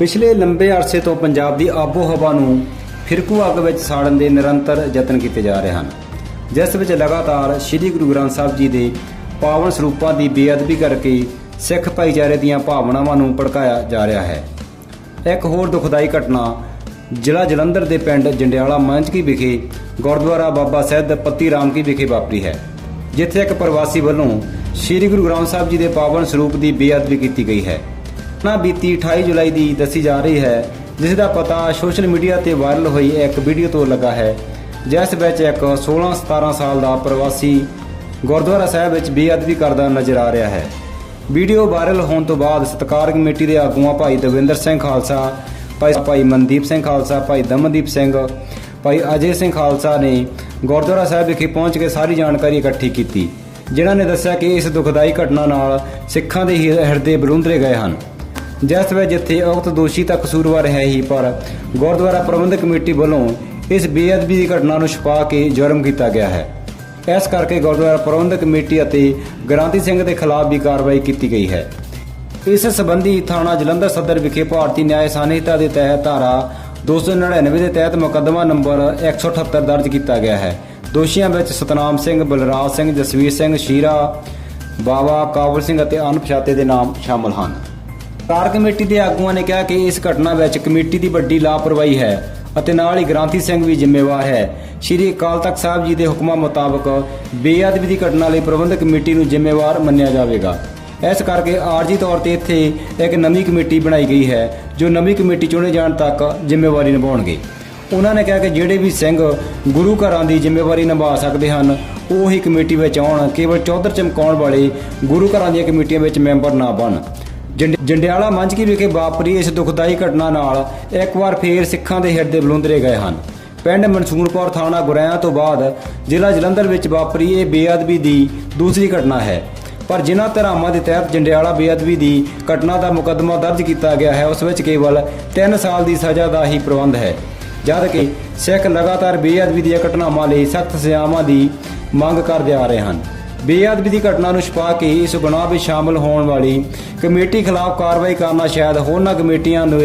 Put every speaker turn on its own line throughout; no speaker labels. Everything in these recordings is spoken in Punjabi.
ਪਿਛਲੇ ਲੰਬੇ ਅਰਸੇ ਤੋਂ ਪੰਜਾਬ ਦੀ ਆਬੋ ਹਵਾ ਨੂੰ ਫਿਰਕੂ ਅੱਗ ਵਿੱਚ ਸਾੜਨ ਦੇ ਨਿਰੰਤਰ ਯਤਨ ਕੀਤੇ ਜਾ ਰਹੇ ਹਨ। ਜਿਸ ਵਿੱਚ ਲਗਾਤਾਰ ਸ੍ਰੀ ਗੁਰੂ ਗ੍ਰੰਥ ਸਾਹਿਬ ਜੀ ਦੇ ਪਾਵਨ ਸਰੂਪਾਂ ਦੀ ਬੇਅਦਬੀ ਕਰਕੇ ਸਿੱਖ ਭਾਈਚਾਰੇ ਦੀਆਂ ਭਾਵਨਾਵਾਂ ਨੂੰ ਭੜਕਾਇਆ ਜਾ ਰਿਹਾ ਹੈ। ਇੱਕ ਹੋਰ ਦੁਖਦਾਈ ਘਟਨਾ ਜ਼ਿਲ੍ਹਾ ਜਲੰਧਰ ਦੇ ਪਿੰਡ ਜੰਡਿਆਲਾ ਮਾਂਝਕੀ ਵਿਖੇ ਗੁਰਦੁਆਰਾ ਬਾਬਾ ਸੈਦ ਪੱਤੀ ਰਾਮ ਕੀ ਵਿਖੇ ਵਾਪਰੀ ਹੈ, ਜਿੱਥੇ ਇੱਕ ਪ੍ਰਵਾਸੀ ਵੱਲੋਂ ਸ੍ਰੀ ਗੁਰੂ ਗ੍ਰੰਥ ਸਾਹਿਬ ਜੀ ਦੇ ਪਾਵਨ ਸਰੂਪ ਦੀ ਬੇਅਦਬੀ ਕੀਤੀ ਗਈ ਹੈ। ਘਟਨਾ ਬੀਤੀ 28 ਜੁਲਾਈ ਦੀ ਦੱਸੀ ਜਾ ਰਹੀ ਹੈ, ਜਿਸ ਦਾ ਪਤਾ ਸੋਸ਼ਲ ਮੀਡੀਆ ਤੇ ਵਾਇਰਲ ਹੋਈ ਇੱਕ ਵੀਡੀਓ ਤੋਂ ਲੱਗਾ ਹੈ। ਜਿਸ ਵਿੱਚ ਇੱਕ 16-17 ਸਾਲ ਦਾ ਪ੍ਰਵਾਸੀ ਗੁਰਦੁਆਰਾ ਸਾਹਿਬ ਵਿੱਚ ਬੇਅਦਬੀ ਕਰਦਾ ਨਜ਼ਰ ਆ ਰਿਹਾ ਹੈ। ਵੀਡੀਓ ਵਾਇਰਲ ਹੋਣ ਤੋਂ ਬਾਅਦ ਸਤਕਾਰ ਕਮੇਟੀ ਦੇ ਆਗੂਆਂ ਭਾਈ ਦਵਿੰਦਰ ਸਿੰਘ ਖਾਲਸਾ, ਭਾਈ ਭਾਈ ਮਨਦੀਪ ਸਿੰਘ ਖਾਲਸਾ, ਭਾਈ ਦਮਨਦੀਪ ਸਿੰਘ, ਭਾਈ ਅਜੇ ਸਿੰਘ ਖਾਲਸਾ ਨੇ ਗੁਰਦੁਆਰਾ ਸਾਹਿਬ ਵਿਖੇ ਪਹੁੰਚ ਕੇ ਸਾਰੀ ਜਾਣਕਾਰੀ ਇਕੱਠੀ ਕੀਤੀ, ਜਿਨ੍ਹਾਂ ਨੇ ਦੱਸਿਆ ਕਿ ਇਸ ਦੁਖਦਾਈ ਘਟਨਾ ਨਾਲ ਸਿੱਖਾਂ ਦੇ ਹੀ, ਹਿਰਦੇ ਬਲੂੰਦਰੇ ਗਏ ਹਨ। ਜਿਸ ਵਿੱਚ ਜਿੱਥੇ ਉਕਤ ਦੋਸ਼ੀ ਤਾਂ ਕਸੂਰਵਾਰ ਹੈ ਹੀ, ਪਰ ਗੁਰਦੁਆਰਾ ਪ੍ਰਬੰਧਕ ਕਮੇਟੀ ਵੱਲੋਂ ਇਸ ਬੇਅਦਬੀ ਦੀ ਘਟਨਾ ਨੂੰ ਛੁਪਾ ਕੇ ਜੁਰਮ ਕੀਤਾ ਗਿਆ ਹੈ। ਇਸ ਕਰਕੇ ਗੁਰਦੁਆਰਾ ਪ੍ਰਬੰਧਕ ਕਮੇਟੀ ਅਤੇ ਗ੍ਰਾਂਤੀ ਸਿੰਘ ਦੇ ਖਿਲਾਫ ਵੀ ਕਾਰਵਾਈ ਕੀਤੀ ਗਈ ਹੈ। ਇਸ ਸੰਬੰਧੀ ਥਾਣਾ ਜਲੰਧਰ ਸਦਰ ਵਿਖੇ ਭਾਰਤੀ ਨਿਆਂ ਸੰਹਿਤਾ ਦੇ ਤਹਿਤ ਧਾਰਾ 299 ਦੇ ਤਹਿਤ ਮੁਕੱਦਮਾ ਨੰਬਰ 178 ਦਰਜ ਕੀਤਾ ਗਿਆ ਹੈ। ਦੋਸ਼ੀਆਂ ਵਿੱਚ ਸਤਨਾਮ ਸਿੰਘ, ਬਲਰਾਜ ਸਿੰਘ, ਜਸਵੀਰ ਸਿੰਘ, ਸ਼ੀਰਾ, ਬਾਵਾ, ਕਾਬਲ ਸਿੰਘ ਅਤੇ ਅਣਪਛਾਤੇ ਦੇ ਨਾਮ ਸ਼ਾਮਲ ਹਨ। ਕਾਰ ਕਮੇਟੀ ਦੇ ਆਗੂਆਂ ਨੇ ਕਿਹਾ ਕਿ ਇਸ ਘਟਨਾ ਵਿੱਚ ਕਮੇਟੀ ਦੀ ਵੱਡੀ ਲਾਪਰਵਾਹੀ ਹੈ ਅਤੇ ਨਾਲ ਹੀ ਗ੍ਰਾਂਤੀ ਸਿੰਘ ਵੀ ਜ਼ਿੰਮੇਵਾਰ ਹੈ। ਸ਼੍ਰੀ ਅਕਾਲ ਤਖਤ ਸਾਹਿਬ ਜੀ ਦੇ ਹੁਕਮਾਂ ਮੁਤਾਬਕ ਬੇਅਦਬੀ ਦੀ ਘਟਨਾ ਲਈ ਪ੍ਰਬੰਧਕ ਕਮੇਟੀ ਨੂੰ ਜ਼ਿੰਮੇਵਾਰ ਮੰਨਿਆ ਜਾਵੇਗਾ। ਇਸ ਕਰਕੇ ਆਰਜੀ ਤੌਰ ਤੇ ਇੱਥੇ ਇੱਕ ਨਵੀਂ ਕਮੇਟੀ ਬਣਾਈ ਗਈ ਹੈ, ਜੋ ਨਵੀਂ ਕਮੇਟੀ ਚੁਣੇ ਜਾਣ ਤੱਕ ਜ਼ਿੰਮੇਵਾਰੀ ਨਿਭਾਉਣਗੇ। ਉਹਨਾਂ ਨੇ ਕਿਹਾ ਕਿ ਜਿਹੜੇ ਵੀ ਸਿੰਘ ਗੁਰੂ ਘਰਾਂ ਦੀ ਜ਼ਿੰਮੇਵਾਰੀ ਨਿਭਾ ਸਕਦੇ ਹਨ, ਉਹ ਹੀ ਕਮੇਟੀ ਵਿੱਚ ਆਉਣ, ਕੇਵਲ ਚੌਧਰ ਚਮਕਾਉਣ ਵਾਲੇ ਗੁਰੂ ਘਰਾਂ ਦੀਆਂ ਕਮੇਟੀਆਂ ਵਿੱਚ ਮੈਂਬਰ ਨਾ ਬਣ। ਜੰਡਿਆਲਾ ਮੰਚਕੀ ਵਿਖੇ ਵਾਪਰੀ ਇਸ ਦੁਖਦਾਈ ਘਟਨਾ ਨਾਲ ਇੱਕ ਵਾਰ ਫੇਰ ਸਿੱਖਾਂ ਦੇ ਹਿਰਦੇ ਬਲੁੰਦਰੇ ਗਏ ਹਨ। ਪਿੰਡ ਮਨਸੂਰਪੁਰ ਥਾਣਾ ਗੁਰੈਆਂ ਤੋਂ ਬਾਅਦ ਜ਼ਿਲ੍ਹਾ ਜਲੰਧਰ ਵਿੱਚ ਵਾਪਰੀ ਇਹ ਬੇਅਦਬੀ ਦੀ ਦੂਸਰੀ ਘਟਨਾ ਹੈ। ਪਰ ਜਿਨ੍ਹਾਂ ਧਾਰਾਵਾਂ ਦੇ ਤਹਿਤ ਜੰਡਿਆਲਾ ਬੇਅਦਬੀ ਦੀ ਘਟਨਾ ਦਾ ਮੁਕੱਦਮਾ ਦਰਜ ਕੀਤਾ ਗਿਆ ਹੈ, ਉਸ ਵਿੱਚ ਕੇਵਲ 3 ਸਾਲ ਦੀ ਸਜ਼ਾ ਦਾ ਹੀ ਪ੍ਰਬੰਧ ਹੈ। ਜਦ ਕਿ ਸਿੱਖ ਲਗਾਤਾਰ ਬੇਅਦਬੀ ਦੀਆਂ ਘਟਨਾਵਾਂ ਲਈ ਸਖਤ ਸਜ਼ਾਵਾਂ ਦੀ ਮੰਗ ਕਰਦੇ ਆ ਰਹੇ ਹਨ। ਬੇਅਦਬੀ ਦੀ ਘਟਨਾ ਨੂੰ ਛੁਪਾ ਕੇ ਇਸ ਗੁਨਾਹ ਵਿੱਚ ਸ਼ਾਮਲ ਹੋਣ ਵਾਲੀ ਕਮੇਟੀ ਖਿਲਾਫ ਕਾਰਵਾਈ ਕਰਨਾ ਸ਼ਾਇਦ ਹੋਰਨਾਂ ਕਮੇਟੀਆਂ ਨੂੰ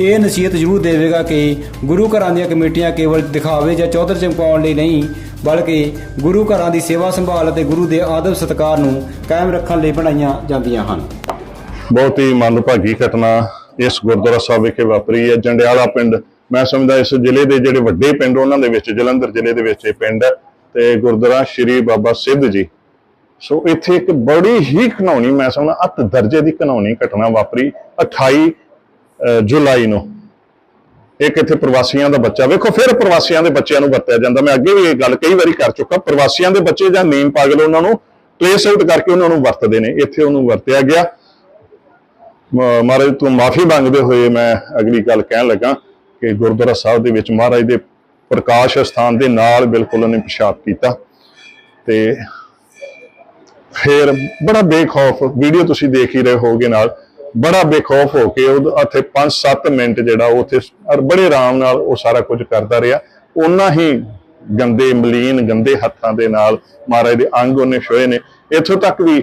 ਇਹ ਨਸੀਹਤ ਜ਼ਰੂਰ ਦੇਵੇਗਾ ਕਿ ਗੁਰੂ ਘਰਾਂ ਦੀਆਂ ਕਮੇਟੀਆਂ ਕੇਵਲ ਦਿਖਾਵੇ ਜਾਂ ਚੌਧਰ ਚਮਕਾਉਣ ਲਈ ਨਹੀਂ, ਬਲਕਿ ਗੁਰੂ ਘਰਾਂ ਦੀ ਸੇਵਾ ਸੰਭਾਲ ਅਤੇ ਗੁਰੂ ਦੇ ਆਦਬ ਸਤਕਾਰ ਨੂੰ ਕਾਇਮ ਰੱਖਣ ਲਈ ਬਣਾਈਆਂ ਜਾਂਦੀਆਂ ਹਨ।
ਬਹੁਤ ਹੀ ਮੰਦਭਾਗੀ ਘਟਨਾ ਇਸ ਗੁਰਦੁਆਰਾ ਸਾਹਿਬ ਵਿਖੇ ਵਾਪਰੀ ਹੈ। ਜੰਡਿਆਲਾ ਪਿੰਡ, ਮੈਂ ਸਮਝਦਾ ਇਸ ਜ਼ਿਲ੍ਹੇ ਦੇ ਜਿਹੜੇ ਵੱਡੇ ਪਿੰਡ, ਉਹਨਾਂ ਦੇ ਵਿੱਚ, ਜਲੰਧਰ ਜ਼ਿਲ੍ਹੇ ਦੇ ਵਿੱਚ ਇਹ ਪਿੰਡ ਹੈ। ਤੇ ਗੁਰਦੁਆਰਾ ਸ਼੍ਰੀ ਬਾਬਾ ਸਿੱਧ ਜੀ। ਸੋ ਇੱਥੇ ਇੱਕ ਬੜੀ ਹੀ ਘਨਾਉਣੀ ਮੈਂ ਸਮਝਦਾ, ਅਤ ਦਰਜੇ ਦੀ ਘਨਾਉਣੀ ਘਟਨਾ ਵਾਪਰੀ 28 ਜੁਲਾਈ ਨੂੰ। ਇੱਕ ਇੱਥੇ ਪ੍ਰਵਾਸੀਆਂ ਦਾ ਬੱਚਾ। ਵੇਖੋ, ਫਿਰ ਪ੍ਰਵਾਸੀਆਂ ਦੇ ਬੱਚਿਆਂ ਨੂੰ ਵਰਤਿਆ ਜਾਂਦਾ। ਮੈਂ ਅੱਗੇ ਵੀ ਇਹ ਗੱਲ ਕਈ ਵਾਰੀ ਕਰ ਚੁੱਕਾ। ਪ੍ਰਵਾਸੀਆਂ ਦੇ ਬੱਚੇ ਜਾਂ ਨੀਮ ਪਾਗਲ ਉਹਨਾਂ ਨੂੰ ਟ੍ਰੇਸ ਆਊਟ ਕਰਕੇ ਉਹਨਾਂ ਨੂੰ ਵਰਤਦੇ ਨੇ। ਇੱਥੇ ਉਹਨੂੰ ਵਰਤਿਆ ਗਿਆ। ਮਹਾਰਾਜ, ਤੋਂ ਮਾਫੀ ਮੰਗਦੇ ਹੋਏ ਮੈਂ ਅਗਲੀ ਗੱਲ ਕਹਿਣ ਲੱਗਾ ਕਿ ਗੁਰਦੁਆਰਾ ਸਾਹਿਬ ਦੇ ਵਿੱਚ ਮਹਾਰਾਜ ਦੇ ਪ੍ਰਕਾਸ਼ ਸਥਾਨ ਦੇ ਨਾਲ ਬਿਲਕੁਲ ਉਹਨੇ ਪਿਸ਼ਾਬ ਕੀਤਾ। ਤੇ ਫਿਰ ਬੜਾ ਬੇਖੌਫ ਵੀਡੀਓ ਤੁਸੀਂ ਦੇਖ ਹੀ ਰਹੇ ਹੋਗੇ ਨਾਲ। ਬੜਾ ਬੇਖੌਫ ਹੋ ਕੇ ਉਹ ਉੱਥੇ 5-7 ਮਿੰਟ ਜਿਹੜਾ ਉਹ ਉੱਥੇ ਬੜੇ ਆਰਾਮ ਨਾਲ ਉਹ ਸਾਰਾ ਕੁਝ ਕਰਦਾ ਰਿਹਾ। ਉਹਨਾਂ ਹੀ ਗੰਦੇ, ਮਲੀਨ, ਗੰਦੇ ਹੱਥਾਂ ਦੇ ਨਾਲ ਮਹਾਰਾਜ ਦੇ ਅੰਗ ਉਹਨੇ ਛੋਏ ਨੇ। ਇੱਥੋਂ ਤੱਕ ਵੀ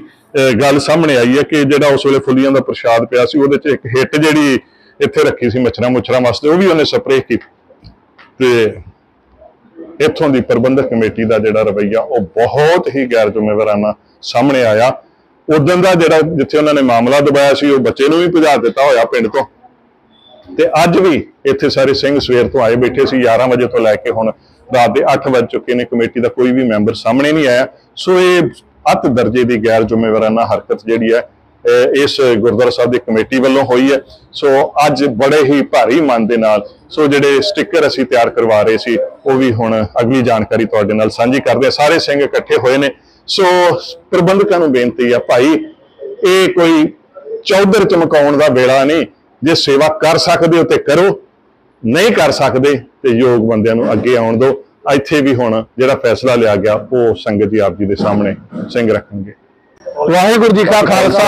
ਗੱਲ ਸਾਹਮਣੇ ਆਈ ਹੈ ਕਿ ਜਿਹੜਾ ਉਸ ਵੇਲੇ ਫੁੱਲੀਆਂ ਦਾ ਪ੍ਰਸ਼ਾਦ ਪਿਆ ਸੀ, ਉਹਦੇ 'ਚ ਇੱਕ ਹਿੱਟ ਜਿਹੜੀ ਇੱਥੇ ਰੱਖੀ ਸੀ ਮੱਛਰਾਂ ਮੁੱਛਰਾਂ ਵਾਸਤੇ, ਉਹ ਵੀ ਉਹਨੇ ਸਪਰੇਅ ਕੀਤੀ। ਤੇ ਇੱਥੋਂ ਦੀ ਪ੍ਰਬੰਧਕ ਕਮੇਟੀ ਦਾ ਜਿਹੜਾ ਰਵੱਈਆ, ਉਹ ਬਹੁਤ ਹੀ ਗੈਰ ਜ਼ਿੰਮੇਵਾਰਾਨਾ ਸਾਹਮਣੇ ਆਇਆ। ਉਦੋਂ ਦਾ ਜਿਹੜਾ ਜਿੱਥੇ ਉਹਨਾਂ ਨੇ ਮਾਮਲਾ ਦਬਾਇਆ ਸੀ, ਉਹ ਬੱਚੇ ਨੂੰ ਵੀ ਭਜਾ ਦਿੱਤਾ ਹੋਇਆ ਪਿੰਡ ਤੋਂ। ਤੇ ਅੱਜ ਵੀ ਇੱਥੇ ਸਾਰੇ ਸਿੰਘ ਸਵੇਰ ਤੋਂ ਆਏ ਬੈਠੇ ਸੀ 11 ਵਜੇ ਤੋਂ ਲੈ ਕੇ ਹੁਣ ਰਾਤ ਦੇ 8 ਵੱਜ ਚੁੱਕੇ ਨੇ। ਕਮੇਟੀ ਦਾ ਕੋਈ ਵੀ ਮੈਂਬਰ ਸਾਹਮਣੇ ਨਹੀਂ ਆਇਆ। ਸੋ ਇਹ ਅਤ ਦਰਜੇ ਦੀ ਗੈਰ ਜ਼ਿੰਮੇਵਾਰਾਨਾ ਹਰਕਤ ਜਿਹੜੀ ਹੈ ਅਹ ਇਸ ਗੁਰਦੁਆਰਾ ਸਾਹਿਬ ਦੀ ਕਮੇਟੀ ਵੱਲੋਂ ਹੋਈ ਹੈ। ਸੋ ਅੱਜ ਬੜੇ ਹੀ ਭਾਰੀ ਮਨ ਦੇ ਨਾਲ, ਸੋ ਜਿਹੜੇ ਸਟicker ਅਸੀਂ ਤਿਆਰ ਕਰਵਾ ਰਹੇ ਸੀ ਉਹ ਵੀ ਹੁਣ ਅਗਲੀ ਜਾਣਕਾਰੀ ਤੁਹਾਡੇ ਨਾਲ ਸਾਂਝੀ ਕਰਦੇ ਆ ਸਾਰੇ ਸਿੰਘ ਇਕੱਠੇ ਹੋਏ ਨੇ। ਸੋ ਪ੍ਰਬੰਧਕਾਂ ਨੂੰ ਬੇਨਤੀ ਆ, ਭਾਈ, ਇਹ ਕੋਈ ਚੌਧਰ ਚਮਕਾਉਣ ਦਾ ਵੇਲਾ ਨਹੀਂ। ਜੇ ਸੇਵਾ ਕਰ ਸਕਦੇ ਹੋ ਤੇ ਕਰੋ, ਨਹੀਂ ਕਰ ਸਕਦੇ ਤੇ ਯੋਗ ਬੰਦਿਆਂ ਨੂੰ ਅੱਗੇ ਆਉਣ ਦਿਓ। ਇੱਥੇ ਵੀ ਹੁਣ ਜਿਹੜਾ ਫੈਸਲਾ ਲਿਆ ਗਿਆ, ਉਹ ਸੰਗਤ ਜੀ ਆਪ ਜੀ ਦੇ ਸਾਹਮਣੇ ਸਿੰਘ ਰੱਖਣਗੇ।
ਵਾਹਿਗੁਰੂ ਜੀ ਕਾ ਖਾਲਸਾ,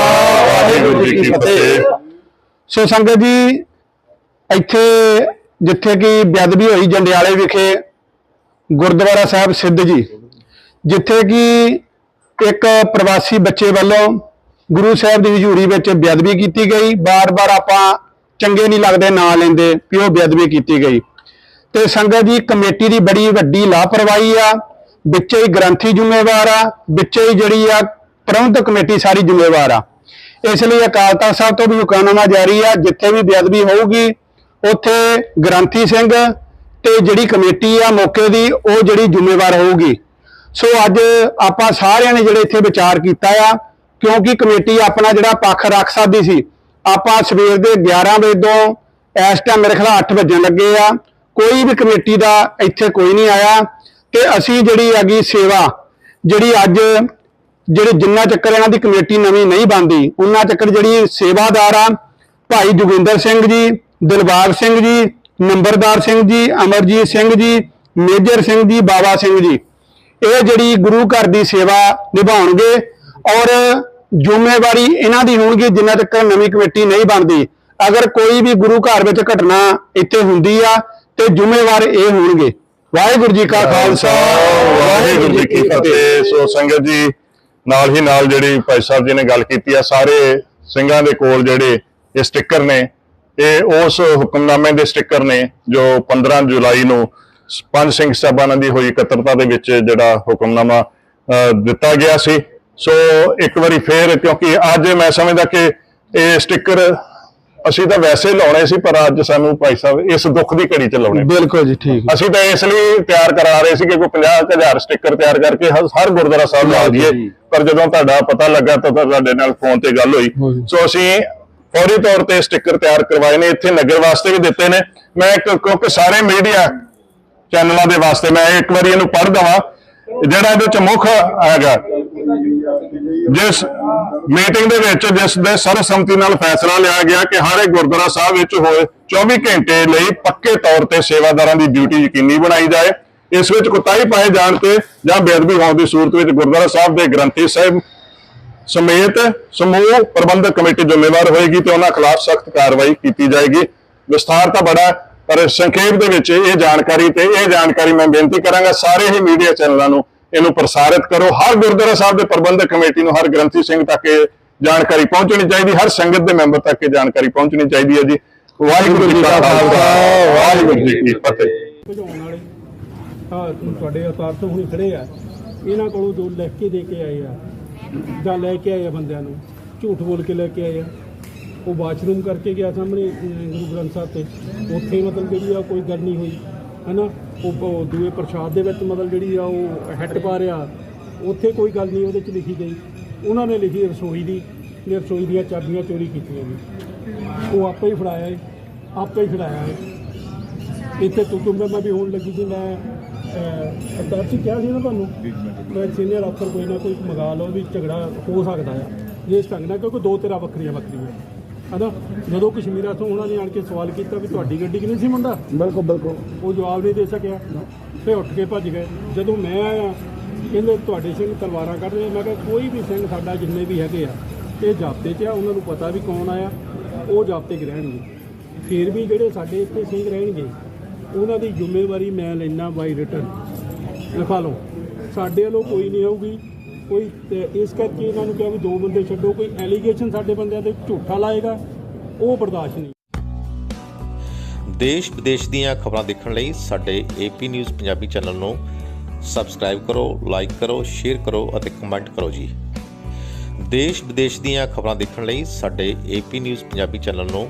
ਵਾਹਿਗੁਰੂ ਜੀ ਕੀ ਫਤਿਹ। ਸੋ ਸੰਗਤ ਜੀ, ਇੱਥੇ ਜਿੱਥੇ ਕਿ ਬੇਅਦਬੀ ਹੋਈ, ਜੰਡਿਆਲੇ ਵਿਖੇ ਗੁਰਦੁਆਰਾ ਸਾਹਿਬ ਸਿੱਧ ਜੀ, ਜਿੱਥੇ ਕਿ ਇੱਕ ਪ੍ਰਵਾਸੀ ਬੱਚੇ ਵੱਲੋਂ ਗੁਰੂ ਸਾਹਿਬ ਦੀ ਹਜ਼ੂਰੀ ਵਿੱਚ ਬੇਅਦਬੀ ਕੀਤੀ ਗਈ। ਬਾਰ-ਬਾਰ ਆਪਾਂ ਚੰਗੇ ਨਹੀਂ ਲੱਗਦੇ, ਨਾਂ ਲੈਂਦੇ, ਵੀ ਉਹ ਬੇਅਦਬੀ ਕੀਤੀ ਗਈ। ਤੇ ਸੰਗਤ ਦੀ ਕਮੇਟੀ ਦੀ ਬੜੀ ਵੱਡੀ ਲਾਪਰਵਾਹੀ ਆ। ਵਿੱਚੇ ਹੀ ਗ੍ਰੰਥੀ ਜ਼ਿੰਮੇਵਾਰ ਆ, ਵਿੱਚੇ ਹੀ ਜਿਹੜੀ ਆ ਪ੍ਰਬੰਧਕ ਕਮੇਟੀ ਸਾਰੀ ਜ਼ਿੰਮੇਵਾਰ ਆ। ਇਸ ਲਈ ਅਕਾਲ ਤਖਤ ਸਾਹਿਬ ਤੋਂ ਵੀ ਹੁਕਮਨਾਮਾ ਜਾਰੀ ਆ, ਜਿੱਥੇ ਵੀ ਬੇਅਦਬੀ ਹੋਊਗੀ, ਉੱਥੇ ਗ੍ਰੰਥੀ ਸਿੰਘ ਤੇ ਜਿਹੜੀ ਕਮੇਟੀ ਆ ਮੌਕੇ ਦੀ, ਉਹ ਜਿਹੜੀ ਜ਼ਿੰਮੇਵਾਰ ਹੋਊਗੀ। ਸੋ ਅੱਜ ਆਪਾਂ ਸਾਰਿਆਂ ਨੇ ਜਿਹੜੇ ਇੱਥੇ ਵਿਚਾਰ ਕੀਤਾ ਆ, ਕਿਉਂਕਿ ਕਮੇਟੀ ਆਪਣਾ ਜਿਹੜਾ ਪੱਖ ਰੱਖ ਸਕਦੀ ਸੀ, ਆਪਾਂ ਸਵੇਰ ਦੇ 11 ਵਜੇ ਤੋਂ ਇਸ ਟਾਈਮ ਮੇਰੇ ਖਿਆਲ 8 ਵਜਣ ਲੱਗੇ ਆ। ਕੋਈ ਵੀ ਕਮੇਟੀ ਦਾ ਇੱਥੇ ਕੋਈ ਨਹੀਂ ਆਇਆ ਤੇ ਅਸੀਂ ਜਿਹੜੀ ਹੈਗੀ ਸੇਵਾ, ਜਿਹੜੀ ਅੱਜ ਜਿਹੜੇ ਜਿੰਨਾ ਚੱਕਰ ਇਹਨਾਂ ਦੀ ਕਮੇਟੀ ਨਵੀਂ ਨਹੀਂ ਬਣਦੀ, ਉਹਨਾਂ ਚੱਕਰ ਜਿਹੜੀ ਸੇਵਾਦਾਰ ਆ, ਭਾਈ ਜੋਗਿੰਦਰ ਸਿੰਘ ਜੀ, ਦਿਲਬਾਗ ਸਿੰਘ ਜੀ ਨੰਬਰਦਾਰ ਸਿੰਘ ਜੀ ਅਮਰਜੀਤ ਸਿੰਘ ਜੀ ਮੇਜਰ ਸਿੰਘ ਜੀ ਬਾਬਾ ਸਿੰਘ ਜੀ। ਇਹ ਜਿਹੜੀ ਗੁਰੂ ਘਰ ਦੀ ਸੇਵਾ ਨਿਭਾਉਣਗੇ ਔਰ ਜ਼ਿੰਮੇਵਾਰੀ ਇਹਨਾਂ ਦੀ ਹੋਣਗੀ ਜਿੰਨਾ ਤੱਕ ਨਵੀਂ ਕਮੇਟੀ ਨਹੀਂ ਬਣਦੀ। ਅਗਰ ਕੋਈ ਵੀ ਗੁਰੂ ਘਰ ਵਿੱਚ ਘਟਨਾ ਇੱਥੇ ਹੁੰਦੀ ਆ ਤੇ ਜ਼ਿੰਮੇਵਾਰ ਇਹ ਹੋਣਗੇ। ਵਾਹਿਗੁਰੂ ਜੀ ਕਾ ਖਾਲਸਾ
ਵਾਹਿਗੁਰੂ ਜੀ ਕੀ ਫਤਿਹ। ਸੋ ਸੰਗਤ ਜੀ ਨਾਲ ਹੀ ਨਾਲ ਜਿਹੜੀ ਭਾਈ ਸਾਹਿਬ ਜੀ ਨੇ ਗੱਲ ਕੀਤੀ ਆ ਸਾਰੇ ਸਿੰਘਾਂ ਦੇ ਕੋਲ ਜਿਹੜੇ ਇਹ ਸਟicker ਨੇ ਇਹ ਉਸ ਹੁਕਮਨਾਮੇ ਦੇ ਸਟicker ਨੇ ਜੋ 15 ਜੁਲਾਈ ਨੂੰ ਪੰਜ ਸਿੰਘ ਸਾਹਿਬਾਨਾਂ ਦੀ ਹੋਈ ਇਕੱਤਰਤਾ ਦੇ ਵਿੱਚ ਜਿਹੜਾ ਹੁਕਮਨਾਮਾ ਦਿੱਤਾ ਗਿਆ ਸੀ। ਸੋ ਇੱਕ ਵਾਰੀ ਫੇਰ ਕਿਉਂਕਿ ਅੱਜ ਮੈਂ ਸਮਝਦਾ ਕਿ ਇਹ ਸਟicker ਅਸੀਂ ਤਾਂ ਵੈਸੇ ਲਾਉਣੇ ਸੀ ਪਰ ਅੱਜ ਸਾਨੂੰ ਭਾਈ ਸਾਹਿਬ ਇਸ ਦੁੱਖ ਦੀ ਘੜੀ 'ਚ ਲਾਉਣੇ
ਬਿਲਕੁਲ ਜੀ ਠੀਕ
ਅਸੀਂ ਤਾਂ ਇਸ ਲਈ ਤਿਆਰ ਕਰਾ ਰਹੇ ਸੀ ਕਿ ਕੋਈ 50000 ਸਟicker ਤਿਆਰ ਕਰਕੇ ਹਰ ਗੁਰਦੁਆਰਾ ਸਾਹਿਬ ਲਾ ਦਈਏ। ਪਰ ਜਦੋਂ ਤੁਹਾਡਾ ਪਤਾ ਲੱਗਾ ਤਾਂ ਤੁਹਾਡੇ ਨਾਲ ਫੋਨ ਤੇ ਗੱਲ ਹੋਈ। ਸੋ ਅਸੀਂ ਫੌਰੀ ਤੌਰ ਤੇ ਸਟicker ਤਿਆਰ ਕਰਵਾਏ ਨੇ, ਇੱਥੇ ਨਗਰ ਵਾਸਤੇ ਵੀ ਦਿੱਤੇ ਨੇ। ਮੈਂ ਕਿਉਂਕਿ ਸਾਰੇ ਮੀਡੀਆ ਚੈਨਲਾਂ ਦੇ ਵਾਸਤੇ ਮੈਂ ਇੱਕ ਵਾਰੀ ਇਹਨੂੰ ਪੜ੍ਹ ਦਵਾਂ। ਜਿਹੜਾ ਇਹਦੇ ਚ ਮੁੱਖ ਹੈਗਾ, ਜਿਸ ਮੀਟਿੰਗ ਦੇ ਵਿੱਚ, ਜਿਸ ਦੇ ਸਰਬਸੰਮਤੀ ਨਾਲ ਫੈਸਲਾ ਲਿਆ ਗਿਆ ਕਿ ਹਰ ਇੱਕ ਗੁਰਦੁਆਰਾ ਸਾਹਿਬ ਵਿੱਚ ਹੋਏ 24 ਘੰਟੇ ਲਈ ਪੱਕੇ ਤੌਰ ਤੇ ਸੇਵਾਦਾਰਾਂ ਦੀ ਡਿਊਟੀ ਯਕੀਨੀ ਬਣਾਈ ਜਾਏ। ਇਸ ਵਿੱਚ ਕੁਤਾਹੀ ਪਾਏ ਜਾਣ ਤੇ ਜਾਂ ਬੇਅਦਬੀ ਹੋਣ ਦੀ ਸੂਰਤ ਵਿੱਚ ਗੁਰਦੁਆਰਾ ਸਾਹਿਬ ਦੇ ਗ੍ਰੰਥੀ ਸਾਹਿਬ ਸਮੇਤ ਸਮੂਹ ਪ੍ਰਬੰਧਕ ਕਮੇਟੀ ਜ਼ਿੰਮੇਵਾਰ ਹੋਏਗੀ ਤੇ ਉਹਨਾਂ ਖਿਲਾਫ ਸਖਤ ਕਾਰਵਾਈ ਕੀਤੀ ਜਾਏਗੀ। ਵਿਸਥਾਰ ਤਾਂ ਬੜਾ ਪਰ ਸੰਖੇਪ ਦੇ ਵਿੱਚ ਇਹ ਜਾਣਕਾਰੀ ਤੇ ਇਹ ਜਾਣਕਾਰੀ ਮੈਂ ਬੇਨਤੀ ਕਰਾਂਗਾ, ਸਾਰੇ ਹੀ ਮੀਡੀਆ ਚੈਨਲਾਂ ਨੂੰ ਇਹਨੂੰ ਪ੍ਰਸਾਰਿਤ ਕਰੋ। ਹਰ ਗੁਰਦੁਆਰਾ ਸਾਹਿਬ ਦੇ ਪ੍ਰਬੰਧਕ ਕਮੇਟੀ ਨੂੰ ਹਰ ਗ੍ਰੰਥੀ ਸਿੰਘ ਤੱਕ ਇਹ ਜਾਣਕਾਰੀ ਪਹੁੰਚਣੀ ਚਾਹੀਦੀ, ਹਰ ਸੰਗਤ ਦੇ ਮੈਂਬਰ ਤੱਕ ਇਹ ਜਾਣਕਾਰੀ ਪਹੁੰਚਣੀ ਚਾਹੀਦੀ ਹੈ ਜੀ। ਵਾਹਿਗੁਰੂ ਜੀ ਕਾ ਖਾਲਸਾ, ਵਾਹਿਗੁਰੂ ਜੀ ਕੀ ਫਤਿਹ।
ਭਜਾਉਣ ਵਾਲੇ ਤੁਹਾਡੇ ਅਵਤਾਰ ਤੋਂ ਹੁਣੇ ਖੜੇ ਆ। ਇਹਨਾਂ ਕੋਲੋਂ ਜੋ ਲਿਖ ਕੇ ਦੇ ਕੇ ਆਏ ਆ ਜਾਂ ਲੈ ਕੇ ਆਏ ਆ ਬੰਦਿਆਂ ਨੂੰ? ਝੂਠ ਬੋਲ ਕੇ ਲੈ ਕੇ ਆਏ ਆ? ਉਹ ਵਾਸ਼ਰੂਮ ਕਰਕੇ ਗਿਆ ਸਾਹਮਣੇ ਅਮ, ਗੁਰੂ ਗ੍ਰੰਥ ਸਾਹਿਬ ਤੇ। ਉੱਥੇ ਮਤਲਬ ਜਿਹੜੀ ਆ ਕੋਈ ਗੱਲ ਨਹੀਂ ਹੋਈ ਹਨਾ? ਉਹ ਉਹ ਦੂਏ ਪ੍ਰਸ਼ਾਦ ਦੇ ਵਿੱਚ ਮਤਲਬ ਜਿਹੜੀ ਆ ਉਹ ਹੈੱਟ ਪਾ ਰਿਹਾ। ਉੱਥੇ ਕੋਈ ਗੱਲ ਨਹੀਂ ਉਹਦੇ ਚ ਲਿਖੀ ਗਈ। ਉਹਨਾਂ ਨੇ ਲਿਖੀ ਰਸੋਈ ਦੀ ਵੀ ਰਸੋਈ ਦੀਆਂ ਚਾਬੀਆਂ ਚੋਰੀ ਕੀਤੀਆਂ ਨੇ। ਉਹ ਆਪੇ ਹੀ ਫੜਾਇਆ ਏ ਆਪੇ ਹੀ ਫੜਾਇਆ ਏ। ਇੱਥੇ ਤੂੰ ਤੂੰ ਮੈਂ ਵੀ ਹੋਣ ਲੱਗੀ ਸੀ ਮੈਂ ਅਤਾਰ ਸੀ ਕਿਹਾ ਸੀ ਨਾ ਤੁਹਾਨੂੰ ਮੈਂ ਸੀਨੀਅਰ ਅਫਸਰ ਕੋਈ ਨਾ ਕੋਈ ਮੰਗਾ ਲਓ ਵੀ ਝਗੜਾ ਹੋ ਸਕਦਾ ਆ। ਜੇ ਢੰਗ ਨਾਲ ਕਿਉਂਕਿ ਦੋ ਤਰ੍ਹਾਂ ਵੱਖਰੀਆਂ ਵੱਖਰੀਆਂ ਹਨਾ? ਜਦੋਂ ਕਸ਼ਮੀਰਾ ਤੋਂ ਉਹਨਾਂ ਨੇ ਆਣ ਕੇ ਸਵਾਲ ਕੀਤਾ ਵੀ ਤੁਹਾਡੀ ਗੱਡੀ ਕਿਵੇਂ ਸੀ ਮੁੰਡਾ?
ਬਿਲਕੁਲ ਬਿਲਕੁਲ।
ਉਹ ਜਵਾਬ ਨਹੀਂ ਦੇ ਸਕਿਆ। ਫੇ ਉੱਠ ਕੇ ਭੱਜ ਗਏ। ਜਦੋਂ ਮੈਂ ਆਇਆ ਕਹਿੰਦੇ ਤੁਹਾਡੇ ਸਿੰਘ ਤਲਵਾਰਾਂ ਕੱਢ ਰਹੇ ਮੈਂ ਕਿਹਾ ਕੋਈ ਵੀ ਸਿੰਘ ਸਾਡਾ ਜਿੰਨੇ ਵੀ ਹੈਗੇ ਆ ਇਹ ਜਾਬਤੇ 'ਚ ਆ ਉਹਨਾਂ ਨੂੰ ਪਤਾ ਵੀ ਕੌਣ ਆਇਆ ਉਹ ਜਾਬਤੇ 'ਚ ਰਹਿਣਗੇ। ਫਿਰ ਵੀ ਜਿਹੜੇ ਸਾਡੇ ਇੱਥੇ ਸਿੰਘ ਰਹਿਣਗੇ ਉਹਨਾਂ ਦੀ ਜ਼ਿੰਮੇਵਾਰੀ ਮੈਂ ਲੈਣਾ ਬਾਈ ਰਿਟਰਨ ਲਿਖਾ ਲਓ। ਸਾਡੇ ਵੱਲੋਂ ਕੋਈ ਨਹੀਂ ਆਊਗੀ। ਕੋਈ ਇਸ ਕਰਕੇ ਇਹਨਾਂ ਨੂੰ ਕਿਹਾ ਵੀ ਦੋ ਬੰਦੇ ਛੱਡੋ। ਕੋਈ ਐਲੀਗੇਸ਼ਨ ਸਾਡੇ ਬੰਦਿਆਂ ਤੇ ਝੂਠਾ ਲਾਏਗਾ, ਉਹ ਬਰਦਾਸ਼ਤ ਨਹੀਂ।
ਦੇਸ਼ ਵਿਦੇਸ਼ ਦੀਆਂ ਖਬਰਾਂ ਦੇਖਣ ਲਈ ਸਾਡੇ ਏਪੀ ਨਿਊਜ਼ ਪੰਜਾਬੀ ਚੈਨਲ ਨੂੰ ਸਬਸਕ੍ਰਾਈਬ ਕਰੋ ਲਾਈਕ ਕਰੋ ਸ਼ੇਅਰ ਕਰੋ ਅਤੇ ਕਮੈਂਟ ਕਰੋ ਜੀ। ਦੇਸ਼ ਵਿਦੇਸ਼ ਦੀਆਂ ਖਬਰਾਂ ਦੇਖਣ ਲਈ ਸਾਡੇ ਏਪੀ ਨਿਊਜ਼ ਪੰਜਾਬੀ ਚੈਨਲ ਨੂੰ